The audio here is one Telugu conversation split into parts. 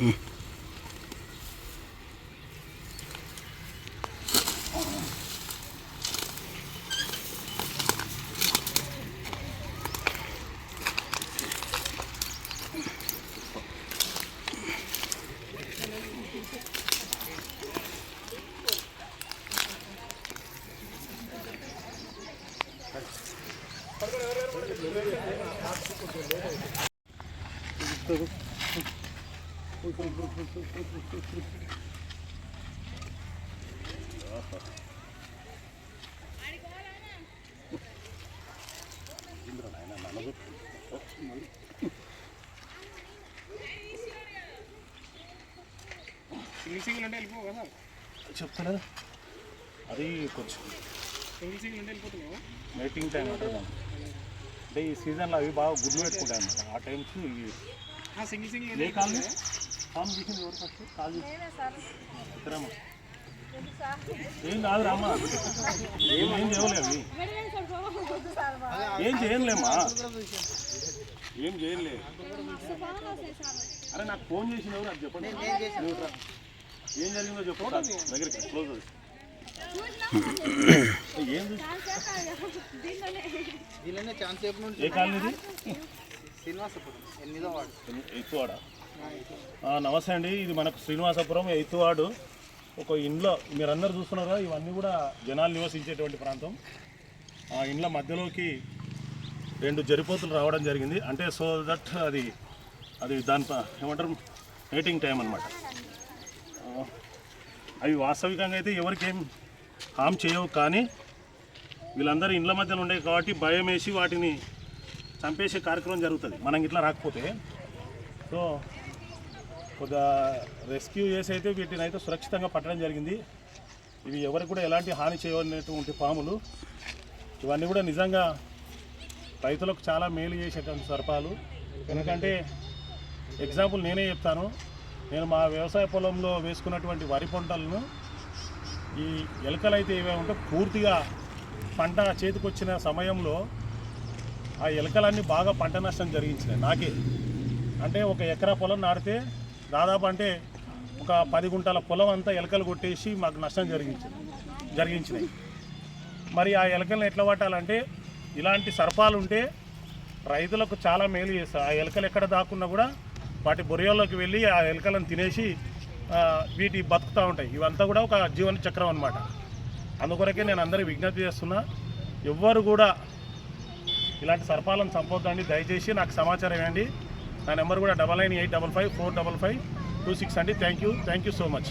예. Gracias. సింగిల్ సింగిల్ అంటే వెళ్ళిపోవు కదా. చెప్తలేదు అది కొంచెం సింగిల్ సింగిల్ అంటే వెళ్ళిపోతున్నావు. టైం ఉంటుంది. అంటే ఈ సీజన్లో అవి బాగా గుడ్లు పెట్టుకుంటాయి అన్నమాట. ఆ టైమ్స్ ఇవి సింగిల్ సింగిల్ ఏ కాల్ ఫామ్ తీసింది ఎవరు ఫస్ట్ కాల్ చేసి. ఇద్దరమ్మా. ఏం కాదు రామ్మా. ఏం ఏం చేయలే అవి ఏం చేయలేమ్మా ఏం చేయలే. అరే నాకు ఫోన్ చేసిన ఎవరు? అది చెప్పండి. ఏం జరిగిందో చెప్పు. దగ్గరికి క్లోజ్ ఏం ఏ కాలనీది? శ్రీనివాసపురం. ఎనిమిదో వాడు? ఆ, నమస్తే అండి. ఇది మనకు శ్రీనివాసపురం ఎయిత్ వార్డు. ఒక ఇంట్లో మీరందరూ చూస్తున్నారా ఇవన్నీ కూడా జనాలు నివసించేటువంటి ప్రాంతం. ఆ ఇండ్ల మధ్యలోకి రెండు జరిపోతులు రావడం జరిగింది. అంటే సో దట్ అది అది దాని ఏమంటారు? మేటింగ్ టైం అనమాట అవి వాస్తవికంగా అయితే ఎవరికేం హామ్ చేయవు కానీ వీళ్ళందరూ ఇండ్ల మధ్యలో ఉండే కాబట్టి భయం వేసి వాటిని చంపేసే కార్యక్రమం జరుగుతుంది. మనం ఇట్లా రాకపోతే. సో కొద్దిగా రెస్క్యూ చేసి అయితే వీటిని అయితే సురక్షితంగా పట్టడం జరిగింది. ఇవి ఎవరికి కూడా ఎలాంటి హాని చేయనటువంటి పాములు. ఇవన్నీ కూడా నిజంగా రైతులకు చాలా మేలు చేసేటువంటి సర్పాలు. ఎందుకంటే ఎగ్జాంపుల్ నేనే చెప్తాను. నేను మా వ్యవసాయ పొలంలో వేసుకున్నటువంటి వరి పంటలను ఈ ఎలుకలు అయితే ఏవే ఉంటే పూర్తిగా పంట చేతికొచ్చిన సమయంలో ఆ ఎలుకలన్నీ బాగా పంట నష్టం జరిగించినాయి నాకే. అంటే ఒక ఎకరా పొలం నాటితే దాదాపు అంటే ఒక పది గుంటల పొలం అంతా ఎలకలు కొట్టేసి మాకు నష్టం జరిగించింది జరిగించినాయి. మరి ఆ ఎలకలను ఎట్లా పట్టాలంటే ఇలాంటి సర్పాలు ఉంటే రైతులకు చాలా మేలు చేస్తారు ఆ ఎలకలు ఎక్కడ దాక్కున్నా కూడా వాటి బొరియల్లోకి వెళ్ళి ఆ ఎలకలను తినేసి వీటి బతుకుతూ ఉంటాయి. ఇవంతా కూడా ఒక జీవన చక్రం అనమాట అందుకొరకే నేను అందరి విజ్ఞప్తి చేస్తున్నా ఎవ్వరు కూడా ఇలాంటి సర్పాలను చంపొద్దండి. దయచేసి నాకు సమాచారం ఇవ్వండి. నా నెంబర్ కూడా double nine eight double five four double five two six అండి. Thank you thank you so much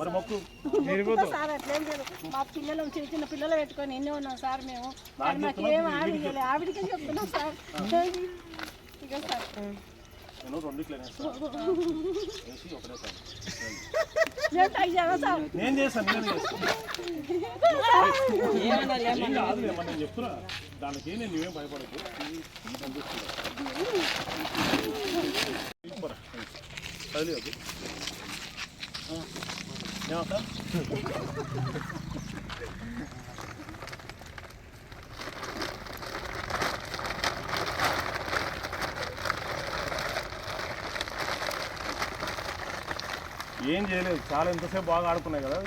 మరి మొక్కు. సార్ అట్లేం లేదు. మా పిల్లలు చిన్న చిన్న పిల్లలు పెట్టుకొని ఎన్నో ఉన్నాం సార్ మేము. మాకు ఏం ఆవిడ ఆవిడకే చెప్తున్నాం సార్. ఇక సార్. నేను రెండు ఇట్లా వేస్తాను. వేసి ఒకటేసారి మేము ట్రై చేయాలి సార్ నేను చేస్తాను నేను చేస్తాను. నేను చెప్తున్నా? దానికి నేను నువ్వేం భయపడకు. పంపిస్తున్నా. ఏం చేయలేదు. చాలా ఎంతసేపు బాగా ఆడుకున్నాయి కదా.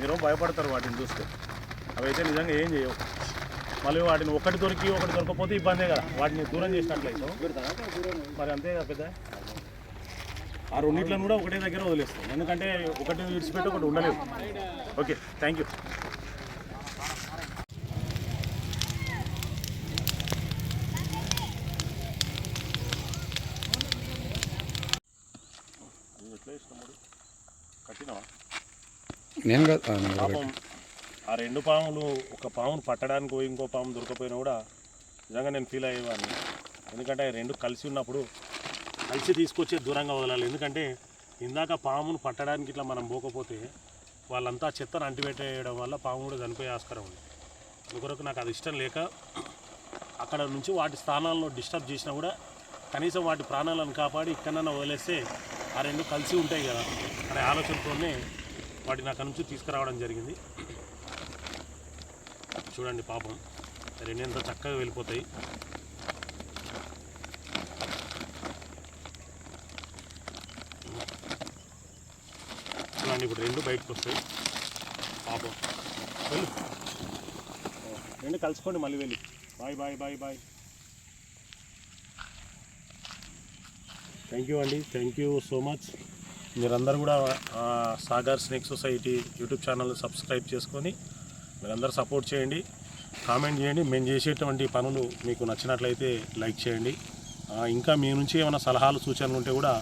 మీరు భయపడతారు వాటిని చూస్తే. అవి అయితే నిజంగా ఏం చేయవు. మళ్ళీ వాటిని ఒకటి దొరికి ఒకటి దొరకపోతే ఇబ్బందే కదా. వాటిని దూరం చేసినట్లయితే. మరి అంతే కదా పెద్ద? ఆ రెండిట్లను కూడా ఒకటే దగ్గర వదిలేస్తాం. ఎందుకంటే ఒకటి విడిచిపెట్టి ఒకటి ఉండలేదు ఓకే థ్యాంక్ యూ ఎట్లా ఇష్టం నేను పాపం ఆ రెండు పాములు ఒక పామును పట్టడానికి పోయి ఇంకో పాము దొరకపోయినా కూడా నిజంగా నేను ఫీల్ అయ్యేవాడిని. ఎందుకంటే రెండు కలిసి ఉన్నప్పుడు కలిసి తీసుకొచ్చి దూరంగా వదలాలి. ఎందుకంటే ఇందాక పామును పట్టడానికి ఇట్లా మనం పోకపోతే వాళ్ళంతా చెత్తను అంటిపెట్టేయడం వల్ల పాము కూడా చనిపోయే ఆస్కారం ఉంది. అందుకొరకు నాకు అది ఇష్టం లేక అక్కడ నుంచి వాటి స్థానాలను డిస్టర్బ్ చేసినా కూడా కనీసం వాటి ప్రాణాలను కాపాడి ఇక్కడన్నా వదిలేస్తే ఆ రెండు కలిసి ఉంటాయి కదా అనే ఆలోచనతోనే వాటిని అక్కడి నుంచి తీసుకురావడం జరిగింది. చూడండి పాపం రెండు ఎంత చక్కగా వెళ్ళిపోతాయి. చూడండి ఇప్పుడు రెండు బయటకు వస్తాయి. పాపం. వెళ్ళు. రెండు కలుసుకోండి మళ్ళీ వెళ్ళి. Bye bye bye bye. Thank you అండి థ్యాంక్ యూ సో మచ్ మీరందరూ కూడా Sagar snake society YouTube channel subscribe చేసుకొని మీరందరూ సపోర్ట్ చేయండి కామెంట్ చేయండి. మేము చేసేటువంటి పనులు మీకు నచ్చినట్లయితే లైక్ చేయండి. ఇంకా మీ నుంచి ఏమైనా సలహాలు సూచనలు ఉంటే కూడా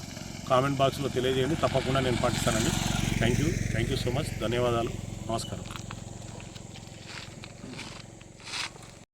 కామెంట్ బాక్స్లో తెలియజేయండి. తప్పకుండా నేను పాటిస్తానండి thank you thank you so much ధన్యవాదాలు. నమస్కారం.